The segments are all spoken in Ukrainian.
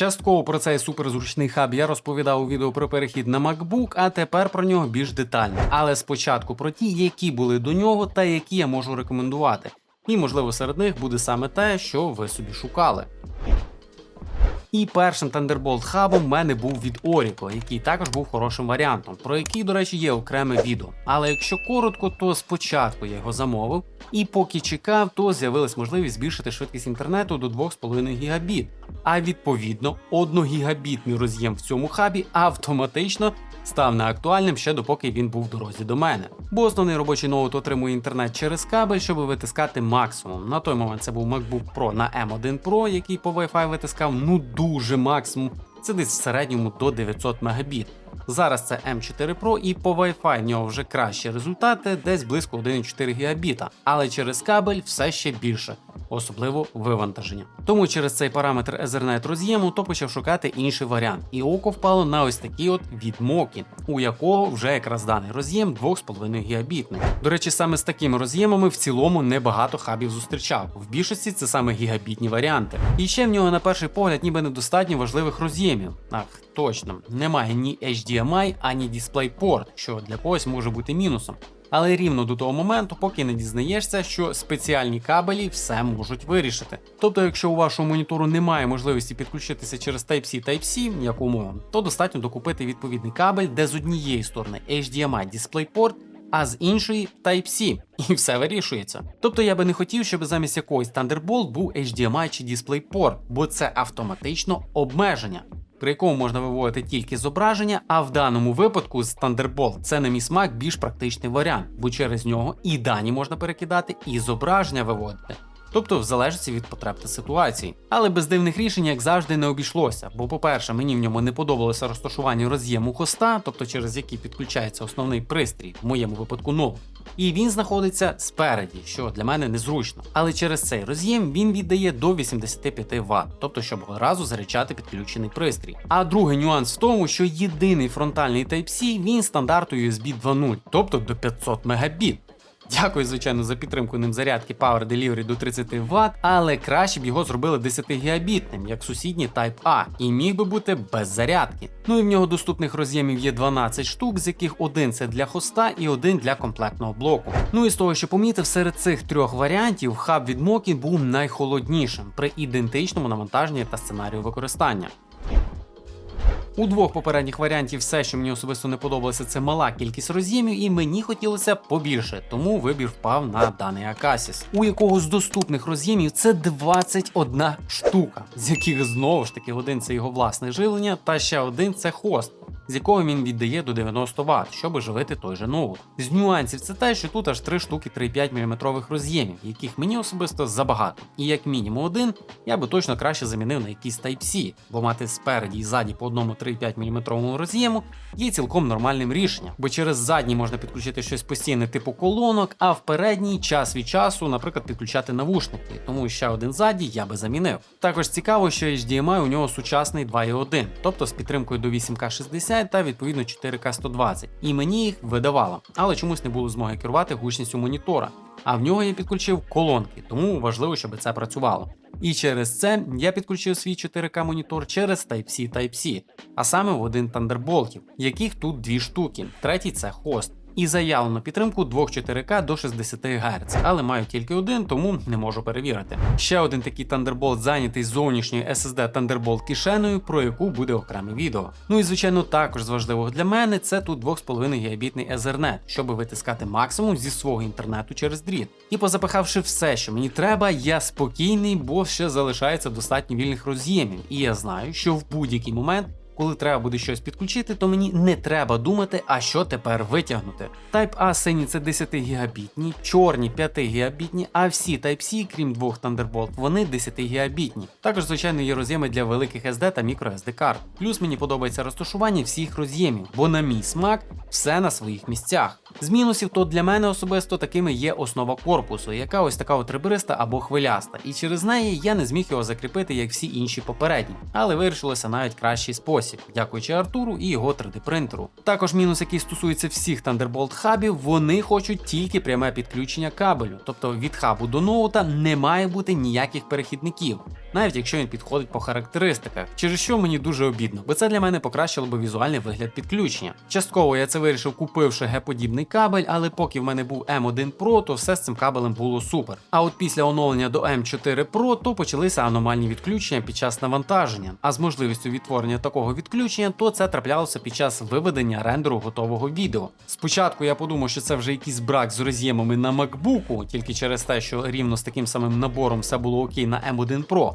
Частково про цей суперзручний хаб я розповідав у відео про перехід на MacBook, а тепер про нього більш детально. Але спочатку про ті, які були до нього та які я можу рекомендувати. І можливо серед них буде саме те, що ви собі шукали. І першим Thunderbolt хабом в мене був від Orico, який також був хорошим варіантом, про який, до речі, є окреме відео. Але якщо коротко, то спочатку я його замовив, і поки чекав, то з'явилась можливість збільшити швидкість інтернету до 2,5 гігабіт. А відповідно, 1 гігабітний роз'єм в цьому хабі автоматично став неактуальним ще допоки він був в дорозі до мене. Бо основний робочий ноут отримує інтернет через кабель, щоб витискати максимум. На той момент це був MacBook Pro на M1 Pro, який по Wi-Fi витискав ну дуже максимум. Це десь в середньому до 900 Мбіт. Зараз це M4 Pro і по Wi-Fi в нього вже кращі результати, десь близько 1,4 гігабіта, але через кабель все ще більше, особливо вивантаження. Тому через цей параметр Ethernet роз'єму то почав шукати інший варіант, і око впало на ось такий от від Mokin, у якого вже якраз даний роз'єм 2,5 гігабітний. До речі, саме з такими роз'ємами в цілому небагато хабів зустрічав. В більшості це саме гігабітні варіанти. І ще в нього на перший погляд ніби недостатньо важливих роз'ємів. Ах, точно, немає ні HDMI, ані DisplayPort, що для когось може бути мінусом. Але рівно до того моменту, поки не дізнаєшся, що спеціальні кабелі все можуть вирішити. Тобто, якщо у вашого монітору немає можливості підключитися через Type-C Type-C, як умовно, то достатньо докупити відповідний кабель, де з однієї сторони HDMI DisplayPort, а з іншої Type-C, і все вирішується. Тобто я би не хотів, щоб замість якогось Thunderbolt був HDMI чи DisplayPort, бо це автоматично обмеження. При якому можна виводити тільки зображення, а в даному випадку з Thunderbolt це на мій смак більш практичний варіант, бо через нього і дані можна перекидати, і зображення виводити. Тобто в залежності від потреб та ситуації. Але без дивних рішень, як завжди, не обійшлося. Бо, по-перше, мені в ньому не подобалося розташування роз'єму хоста, тобто через який підключається основний пристрій, в моєму випадку ноут. І він знаходиться спереді, що для мене незручно. Але через цей роз'єм він віддає до 85 Вт, тобто щоб одразу заряджати підключений пристрій. А другий нюанс в тому, що єдиний фронтальний Type-C він стандарту USB 2.0, тобто до 500 Мбіт. Дякую, звичайно, за підтримку ним зарядки Power Delivery до 30 Вт, але краще б його зробили 10 гігабітним, як сусідній Type A, і міг би бути без зарядки. Ну і в нього доступних роз'ємів є 12 штук, з яких один це для хоста і один для комплектного блоку. Ну і з того, що помітив, серед цих трьох варіантів хаб від Mokin був найхолоднішим при ідентичному навантаженні та сценарію використання. У двох попередніх варіантів все, що мені особисто не подобалося, це мала кількість роз'ємів, і мені хотілося побільше, тому вибір впав на даний Акасіс, у якого з доступних роз'ємів це 21 штука, з яких знову ж таки один це його власне живлення, та ще один це хост. З якого він віддає до 90 Вт, щоб живити той же ноут. З нюансів це те, що тут аж 3 штуки 3,5 мм роз'ємів, яких мені особисто забагато. І як мінімум один, я би точно краще замінив на якийсь Type-C, бо мати спереді і ззаді по одному 3,5 мм роз'єму є цілком нормальним рішенням, бо через задній можна підключити щось постійне типу колонок, а в передній час від часу, наприклад, підключати навушники, тому ще один ззаді я би замінив. Також цікаво, що HDMI у нього сучасний 2.1, тобто з підтримкою до 8К60 та відповідно 4К120, і мені їх видавало, але чомусь не було змоги керувати гучністю монітора. А в нього я підключив колонки, тому важливо, щоб це працювало. І через це я підключив свій 4К монітор через Type-C Type-C, а саме в один Thunderbolt, яких тут дві штуки. Третій це хост. І заявлено підтримку 2 4К до 60 Гц, але маю тільки один, тому не можу перевірити. Ще один такий Thunderbolt зайнятий зовнішньою SSD Thunderbolt кишеною, про яку буде окреме відео. Ну і звичайно, також з важливого для мене це тут 2,5 гігабітний Ethernet, щоб витискати максимум зі свого інтернету через дріт. І позапихавши все, що мені треба, я спокійний, бо ще залишається достатньо вільних роз'ємів, і я знаю, що в будь-який момент коли треба буде щось підключити, то мені не треба думати, а що тепер витягнути. Type A сині це 10 гігабітні, чорні 5 гігабітні, а всі Type-C, крім двох Thunderbolt, вони 10 гігабітні. Також, звичайно, є роз'єми для великих SD та microSD карт. Плюс мені подобається розташування всіх роз'ємів, бо на мій смак все на своїх місцях. З мінусів, то для мене особисто такими є основа корпусу, яка ось така от ребриста або хвиляста, і через неї я не зміг його закріпити, як всі інші попередні, але вирішилося навіть кращий спосіб, дякуючи Артуру і його 3D принтеру. Також мінус, який стосується всіх Thunderbolt хабів, вони хочуть тільки пряме підключення кабелю, тобто від хабу до ноута не має бути ніяких перехідників. Навіть якщо він підходить по характеристиках, через що мені дуже обідно, бо це для мене покращило би візуальний вигляд підключення. Частково я це вирішив, купивши Г-подібний кабель, але поки в мене був М1 Pro, то все з цим кабелем було супер. А от після оновлення до М4 Pro, то почалися аномальні відключення під час навантаження. А з можливістю відтворення такого відключення, то це траплялося під час виведення рендеру готового відео. Спочатку я подумав, що це вже якийсь брак з роз'ємами на MacBook, тільки через те, що рівно з таким самим набором все було окей на M1 Pro.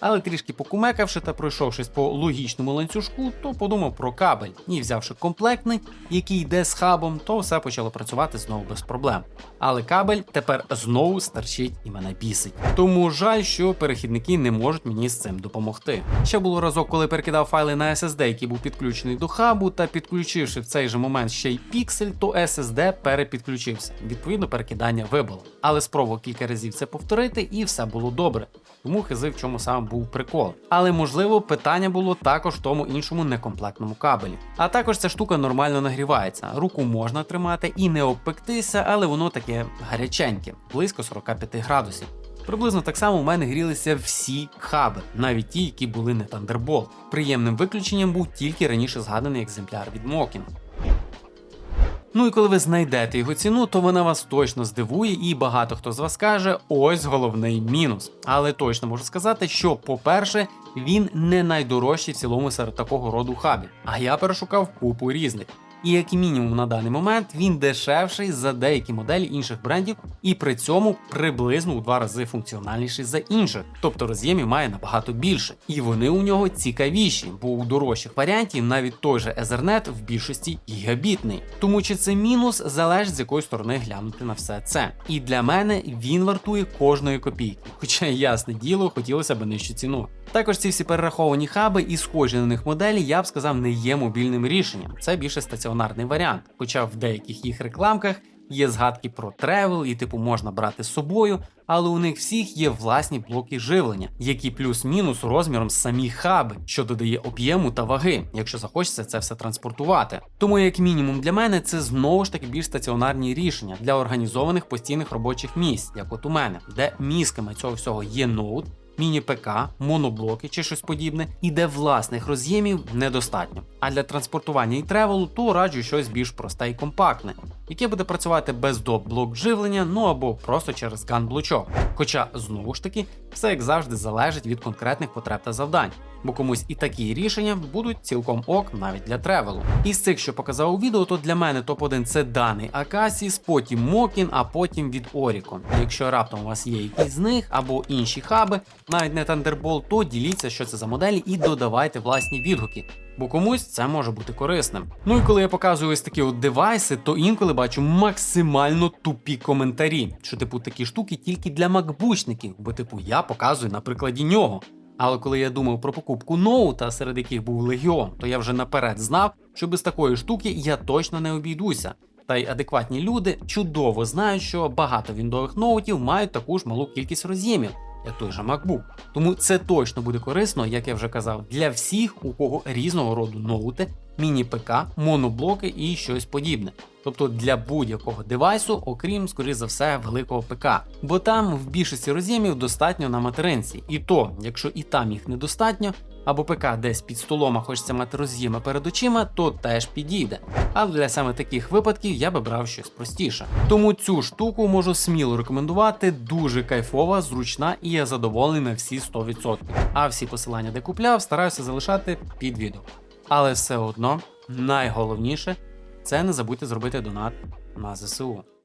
Але трішки покумекавши та пройшовшись по логічному ланцюжку, то подумав про кабель і взявши комплектний, який йде з хабом, то все почало працювати знову без проблем. Але кабель тепер знову старчить і мене бісить. Тому жаль, що перехідники не можуть мені з цим допомогти. Ще було разок, коли перекидав файли на SSD, який був підключений до хабу, та підключивши в цей же момент ще й піксель, то SSD перепідключився. Відповідно, перекидання вибило. Але спробував кілька разів це повторити, і все було добре. Тому хизи в чому саме був прикол. Але можливо, питання було також в тому іншому некомплектному кабелі. А також ця штука нормально нагрівається. Руку можна тримати і не обпектися, але воно таке гаряченьке, близько 45 градусів. Приблизно так само у мене грілися всі хаби, навіть ті, які були не Thunderbolt. Приємним виключенням був тільки раніше згаданий екземпляр від Mokin. Ну і коли ви знайдете його ціну, то вона вас точно здивує, і багато хто з вас каже, ось головний мінус. Але точно можу сказати, що, по-перше, він не найдорожчий в цілому серед такого роду хабів. А я перешукав купу різних. І як мінімум на даний момент він дешевший за деякі моделі інших брендів, і при цьому приблизно у два рази функціональніший за інших, тобто роз'ємів має набагато більше. І вони у нього цікавіші, бо у дорожчих варіантів навіть той же Ethernet в більшості гігабітний. Тому чи це мінус, залежить з якої сторони глянути на все це. І для мене він вартує кожної копійки. Хоча, ясне діло, хотілося б нижчу ціну. Також ці всі перераховані хаби і схожі на них моделі, я б сказав, не є мобільним рішенням. Це більше стаціонарний варіант. Хоча в деяких їх рекламках є згадки про тревел і типу можна брати з собою, але у них всіх є власні блоки живлення, які плюс-мінус розміром самі хаби, що додає об'єму та ваги, якщо захочеться це все транспортувати. Тому, як мінімум, для мене це знову ж таки більш стаціонарні рішення для організованих постійних робочих місць, як от у мене, де мізками цього всього є ноут міні-ПК, моноблоки чи щось подібне, і де власних роз'ємів недостатньо. А для транспортування і тревелу то раджу щось більш просте і компактне, яке буде працювати без доп блок живлення, ну або просто через ган-блочок. Хоча знову ж таки все як завжди залежить від конкретних потреб та завдань. Бо комусь і такі рішення будуть цілком ок навіть для тревелу. Із цих, що показав у відео, то для мене топ-1 це даний Акасіс, потім Мокін, а потім від Oricon. Якщо раптом у вас є якісь з них або інші хаби, навіть не Thunderbolt, то діліться, що це за моделі, і додавайте власні відгуки. Бо комусь це може бути корисним. Ну і коли я показую ось такі от девайси, то інколи бачу максимально тупі коментарі, що типу такі штуки тільки для макбучників, бо типу я показую на прикладі нього. Але коли я думав про покупку ноута, серед яких був легіон, то я вже наперед знав, що без такої штуки я точно не обійдуся. Та й адекватні люди чудово знають, що багато віндових ноутів мають таку ж малу кількість роз'ємів, той же MacBook. Тому це точно буде корисно, як я вже казав, для всіх, у кого різного роду ноути, міні-ПК, моноблоки і щось подібне. Тобто для будь-якого девайсу, окрім, скоріш за все, великого ПК. Бо там в більшості роз'ємів достатньо на материнці. І то, якщо і там їх недостатньо, або ПК десь під столом, а хочеться мати роз'єми перед очима, то теж підійде. Але для саме таких випадків я би брав щось простіше. Тому цю штуку можу сміло рекомендувати, дуже кайфова, зручна і я задоволений на всі 100%. А всі посилання, де купляв, стараюся залишати під відео. Але все одно найголовніше це не забудьте зробити донат на ЗСУ.